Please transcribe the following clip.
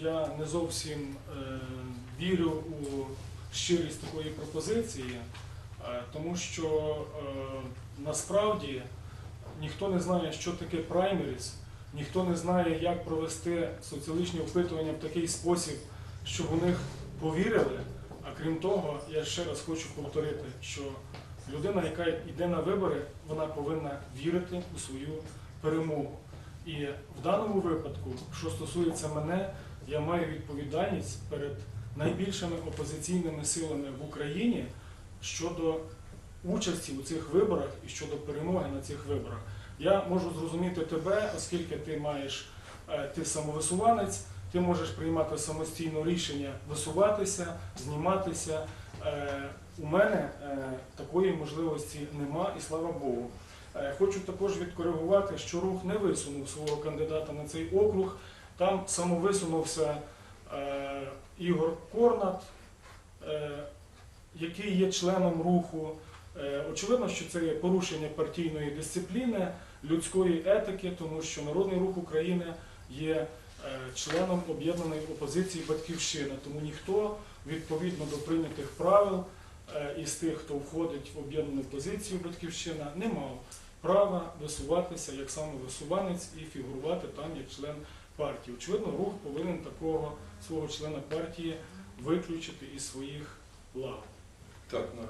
я не зовсім е, вірю у щирість такої пропозиції, е, тому що е, насправді ніхто не знає, що таке праймеріс, ніхто не знає, як провести соціологічні опитування в такий спосіб, щоб у них повірили. А крім того, я ще раз хочу повторити, що людина, яка йде на вибори, вона повинна вірити у свою перемогу. І в даному випадку, що стосується мене, я маю відповідальність перед найбільшими опозиційними силами в Україні щодо участі у цих виборах і щодо перемоги на цих виборах. Я можу зрозуміти тебе, оскільки ти маєш е, ти самовисуванець, ти можеш приймати самостійно рішення висуватися, зніматися. Е, У мене е, такої можливості нема, і слава Богу. Хочу також відкоригувати, що рух не висунув свого кандидата на цей округ. Там самовисунувся е, Ігор Корнат, е, який є членом руху. Е, Очевидно, що це є порушення партійної дисципліни, людської етики, тому що Народний рух України є е, членом об'єднаної опозиції Батьківщина. Тому ніхто відповідно до прийнятих правил е, із тих, хто входить в об'єднану позицію Батьківщина, не мав права висуватися як самовисуванець і фігурувати там як член партії. Очевидно, рух повинен такого свого члена партії виключити із своїх лав. Так,